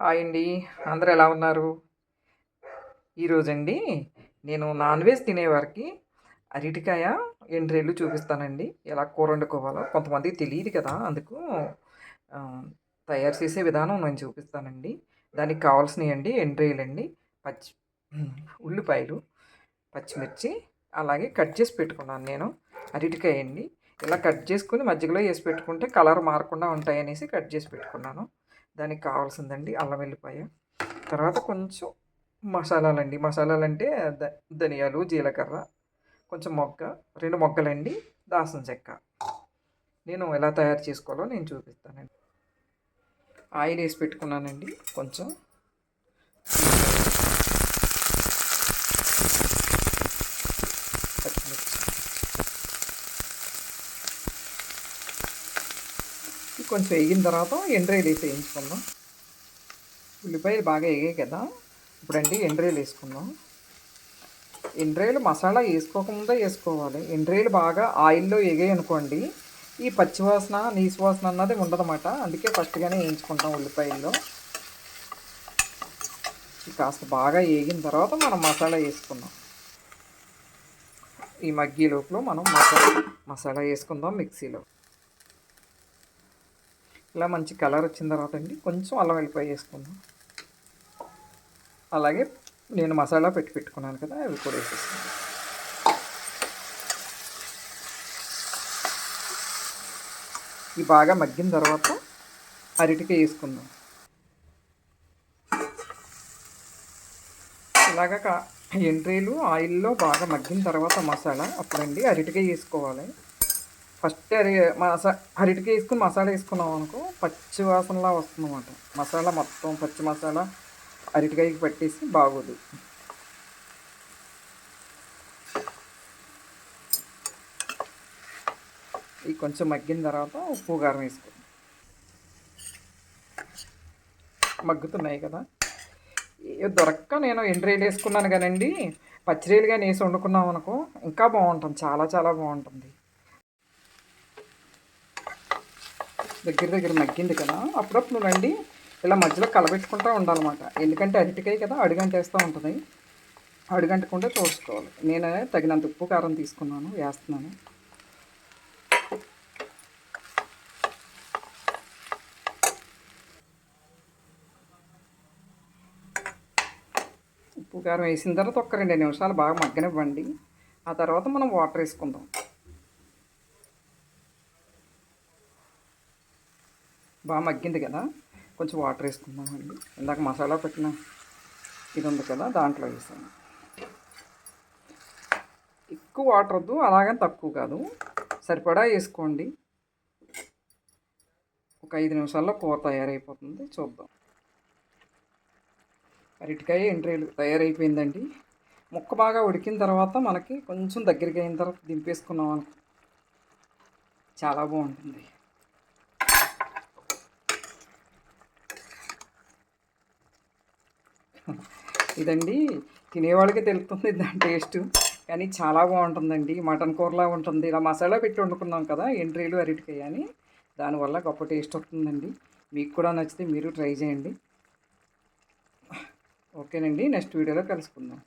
Hi అండి. అందరు ఎలా ఉన్నారు? ఈరోజండి నేను నాన్ వెజ్ తినేవారికి అరటికాయ ఎండ్రేళ్ళు చూపిస్తానండి. ఎలా కూర వండుకోవాలో కొంతమందికి తెలియదు కదా అందుకు తయారు చేసే విధానం నేను చూపిస్తానండి. దానికి కావాల్సినవి అండి ఎండ్రేలండి పచ్చి ఉల్లిపాయలు పచ్చిమిర్చి అలాగే కట్ చేసి పెట్టుకున్నాను నేను అరటికాయ అండి ఇలా కట్ చేసుకుని మజ్జిగలో వేసి పెట్టుకుంటే కలర్ మారకుండా ఉంటాయనేసి కట్ చేసి పెట్టుకున్నాను. దానికి కావాల్సిందండి అల్లం వెల్లిపాయ. తర్వాత కొంచెం మసాలాలండి. మసాలాలు అంటే ద ధనియాలు జీలకర్ర కొంచెం మొగ్గ రెండు మొగ్గలండి దాసం చెక్క. నేను ఎలా తయారు చేసుకోవాలో నేను చూపిస్తానండి. ఆయిల్ వేసి పెట్టుకున్నానండి కొంచెం పచ్చిమిర్చి ఇది కొంచెం వేగిన తర్వాత ఎండ్రాయిలు వేసి వేయించుకుందాం ఉల్లిపాయలు బాగా వేగాయి కదా. ఇప్పుడండి ఎండ్రాయిలు వేసుకుందాం ఎండ్రాయిలు మసాలా వేసుకోకముందే వేసుకోవాలి. ఎండ్రాయిలు బాగా ఆయిల్లో వేగాయి అనుకోండి ఈ పచ్చివాసన నీసు వాసన అన్నది ఉండదన్నమాట. అందుకే ఫస్ట్గానే వేయించుకుంటాం ఉల్లిపాయల్లో. కాస్త బాగా వేగిన తర్వాత మనం మసాలా వేసుకుందాం. ఈ మగ్గి లోపల మనం మసాలా మసాలా వేసుకుందాం మిక్సీలో. ఇలా మంచి కలర్ వచ్చిన తర్వాత అండి కొంచెం అల్లం వెల్లిపాయ వేసుకుందాం. అలాగే నేను మసాలా పెట్టి పెట్టుకున్నాను కదా అవి కూడా వేసేస్తాను ఇవి బాగా మగ్గిన తర్వాత అరటికాయ వేసుకుందాం. ఇలాగా కా ఎంట్రీలు ఆయిల్లో బాగా మగ్గిన తర్వాత మసాలా అప్పుడండి అరటికాయ వేసుకోవాలి. ఫస్ట్ అరి మసా అరటికి వేసుకుని మసాలా వేసుకున్నాం అనుకో పచ్చి వాసనలా వస్తుందన్నమాట. మసాలా మొత్తం పచ్చి మసాలా అరటికాయకి పట్టేసి బాగోదు. ఇవి కొంచెం మగ్గిన తర్వాత ఉప్పు కారం వేసుకో. మగ్గుతున్నాయి కదా. దొరక్క నేను ఎండ్రేలు వేసుకున్నాను కానండి. పచ్చిరేలు కానీ వేసి వండుకున్నాం అనుకో ఇంకా బాగుంటుంది. చాలా చాలా బాగుంటుంది. దగ్గర దగ్గర మగ్గింది కదా అప్పుడప్పుడు రండి. ఇలా మధ్యలో కలబెట్టుకుంటూ ఉండాలన్నమాట. ఎందుకంటే అరటికాయ కదా అడుగంటేస్తూ ఉంటుంది. అడుగంటకుండా చూసుకోవాలి నేను తగినంత ఉప్పు కారం తీసుకున్నాను వేస్తున్నాను. ఉప్పు కారం వేసిన తర్వాత ఒక రెండు నిమిషాలు బాగా మగ్గనివ్వండి. ఆ తర్వాత మనం వాటర్ వేసుకుందాం. బాగా మగ్గింది కదా. కొంచెం వాటర్ వేసుకుందామండి. ఇందాక మసాలా పెట్టిన ఇది ఉంది కదా దాంట్లో వేసాను. ఎక్కువ వాటర్ వద్దు అలాగని తక్కువ కాదు. సరిపడా వేసుకోండి. ఒక ఐదు నిమిషాల్లో కూర తయారైపోతుంది చూద్దాం. అరటికాయ ఎంట్రీలు తయారైపోయిందండి. ముక్క బాగా ఉడికిన తర్వాత మనకి కొంచెం దగ్గరికి అయిన తర్వాత దింపేసుకున్నాం అనుకో. చాలా బాగుంటుంది. ఇదండి తినేవాళ్ళకి తెలుస్తుంది దాని టేస్ట్. కానీ చాలా బాగుంటుందండి. మటన్ కూరలా ఉంటుంది. ఇలా మసాలా పెట్టి వండుకున్నాం కదా ఎంట్రీలు అరటికాయ అని. దానివల్ల గొప్ప టేస్ట్ వస్తుందండి. మీకు కూడా నచ్చితే మీరు ట్రై చేయండి. ఓకేనండి. నెక్స్ట్ వీడియోలో కలుసుకుందాం.